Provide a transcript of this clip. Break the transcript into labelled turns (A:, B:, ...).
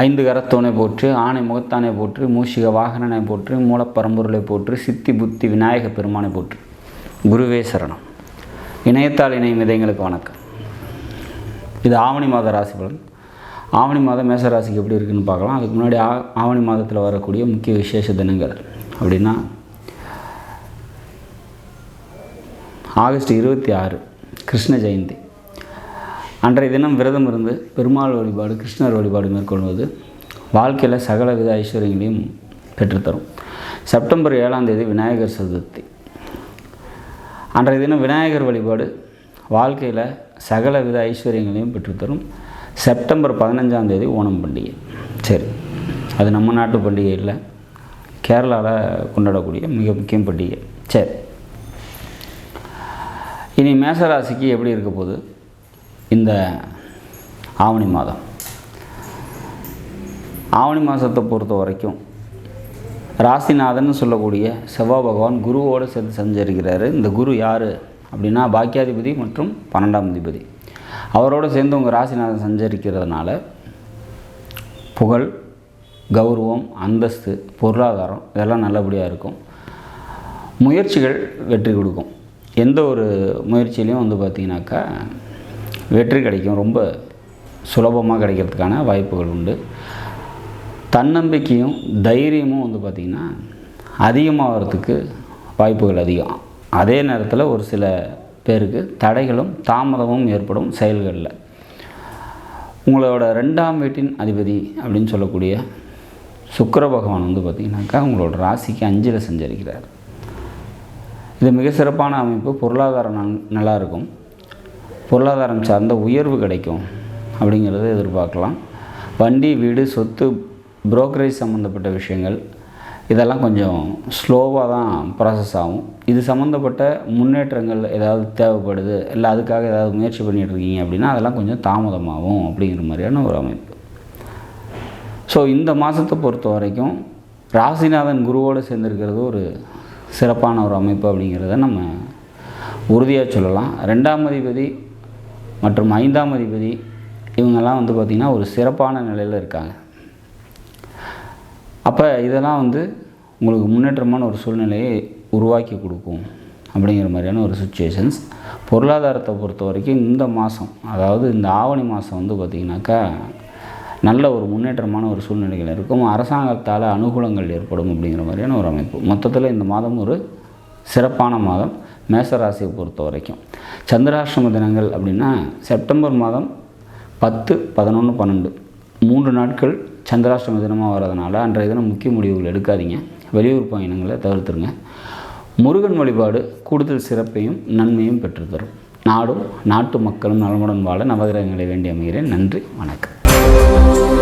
A: ஐந்து கரத்தோனை போற்று ஆணை முகத்தானை போற்று மூஷிக வாகனனை போற்று மூலப்பரம்பொருளை போற்று சித்தி புத்தி விநாயக பெருமானை போற்று. குருவே சரணம். இணையத்தால் இணையும் விதைங்களுக்கு வணக்கம். இது ஆவணி மாத ராசி பலன். ஆவணி மாதம் மேச ராசிக்கு எப்படி இருக்குன்னு பார்க்கலாம். அதுக்கு முன்னாடி ஆ ஆவணி மாதத்தில் வரக்கூடிய முக்கிய விசேஷ தினங்கள் அப்படின்னா ஆகஸ்ட் இருபத்தி ஆறு கிருஷ்ண ஜெயந்தி. அன்றைய தினம் விரதம் இருந்து பெருமாள் வழிபாடு கிருஷ்ணர் வழிபாடு மேற்கொள்வது வாழ்க்கையில் சகல வித ஐஸ்வர்யங்களையும் பெற்றுத்தரும். செப்டம்பர் ஏழாம் தேதி விநாயகர் சதுர்த்தி. அன்றைய தினம் விநாயகர் வழிபாடு வாழ்க்கையில் சகல வித ஐஸ்வர்யங்களையும் பெற்றுத்தரும். செப்டம்பர் பதினஞ்சாம் தேதி ஓணம் பண்டிகை. சரி அது நம்ம நாட்டு பண்டிகை இல்லை. கேரளாவில் கொண்டாடக்கூடிய மிக முக்கிய பண்டிகை. சரி இனி மேசராசிக்கு எப்படி இருக்க போகுது? இந்த ஆவணி மாதம். ஆவணி மாதத்தை பொறுத்த வரைக்கும் ராசிநாதன் சொல்லக்கூடிய செவ்வாய் பகவான் குருவோடு சேர்த்து சஞ்சரிக்கிறாரு. இந்த குரு யார் அப்படின்னா பாக்கியாதிபதி மற்றும் பன்னெண்டாம் அதிபதி. அவரோடு சேர்ந்து உங்கள் ராசிநாதன் சஞ்சரிக்கிறதுனால புகழ் கௌரவம் அந்தஸ்து பொருளாதாரம் இதெல்லாம் நல்லபடியாக இருக்கும். முயற்சிகள் வெற்றி கொடுக்கும். எந்த ஒரு முயற்சியிலையும் வந்து பார்த்திங்கனாக்கா வெற்றி கிடைக்கும். ரொம்ப சுலபமாக கிடைக்கிறதுக்கான வாய்ப்புகள் உண்டு. தன்னம்பிக்கையும் தைரியமும் வந்து பார்த்திங்கன்னா அதிகமாகிறதுக்கு வாய்ப்புகள் அதிகம். அதே நேரத்தில் ஒரு சில பேருக்கு தடைகளும் தாமதமும் ஏற்படும் செயல்களில். உங்களோட ரெண்டாம் வீட்டின் அதிபதி அப்படின்னு சொல்லக்கூடிய சுக்கர பகவான் வந்து பார்த்திங்கனாக்கா உங்களோட ராசிக்கு அஞ்சில் செஞ்சிருக்கிறார். இது மிக சிறப்பான அமைப்பு. பொருளாதாரம் நன் நல்லா இருக்கும். பொருளாதாரம் சார்ந்த உயர்வு கிடைக்கும் அப்படிங்கிறத எதிர்பார்க்கலாம். வண்டி வீடு சொத்து புரோக்கரேஜ் சம்மந்தப்பட்ட விஷயங்கள் இதெல்லாம் கொஞ்சம் ஸ்லோவாக தான் ப்ராசஸ் ஆகும். இது சம்மந்தப்பட்ட முன்னேற்றங்கள் ஏதாவது தேவைப்படுது இல்லை அதுக்காக ஏதாவது முயற்சி பண்ணிகிட்டு இருக்கீங்க அப்படின்னா அதெல்லாம் கொஞ்சம் தாமதமாகும் அப்படிங்கிற மாதிரியான ஒரு அமைப்பு. ஸோ இந்த மாதத்தை பொறுத்த வரைக்கும் ராசிநாதன் குருவோடு சேர்ந்துருக்கிறது ஒரு சிறப்பான ஒரு அமைப்பு அப்படிங்கிறத நம்ம உறுதியாக சொல்லலாம். ரெண்டாம் அதிபதி மற்றும் ஐந்தாம் அதிபதி இவங்கெல்லாம் வந்து பார்த்திங்கன்னா ஒரு சிறப்பான நிலையில் இருக்காங்க. அப்போ இதெல்லாம் வந்து உங்களுக்கு முன்னேற்றமான ஒரு சூழ்நிலையை உருவாக்கி கொடுக்கும் அப்படிங்கிற மாதிரியான ஒரு சுச்சுவேஷன்ஸ் பொருளாதாரத்தை பொறுத்த வரைக்கும் இந்த மாதம் அதாவது இந்த ஆவணி மாதம் வந்து பார்த்திங்கனாக்கா நல்ல ஒரு முன்னேற்றமான ஒரு சூழ்நிலைகள் இருக்கும். அரசாங்கத்தால் அனுகூலங்கள் ஏற்படும் அப்படிங்கிற மாதிரியான ஒரு அமைப்பு. மொத்தத்தில் இந்த மாதம் ஒரு சிறப்பான மாதம். மேசராசியை பொறுத்த வரைக்கும். சந்திராஷ்டம தினங்கள் அப்படின்னா செப்டம்பர் மாதம் பத்து பதினொன்று பன்னெண்டு. மூன்று நாட்கள் சந்திராஷ்டம தினமாக வர்றதுனால அன்றைய தினம் முக்கிய முடிவுகள் எடுக்காதீங்க. வெளியூர் பயணங்களை தவிர்த்துருங்க. முருகன் வழிபாடு கூடுதல் சிறப்பையும் நன்மையும் பெற்றுத்தரும். நாடும் நாட்டு மக்களும் நலமுடன் வாழ நவகிரகங்களை வேண்டி அமைகிறேன். நன்றி வணக்கம்.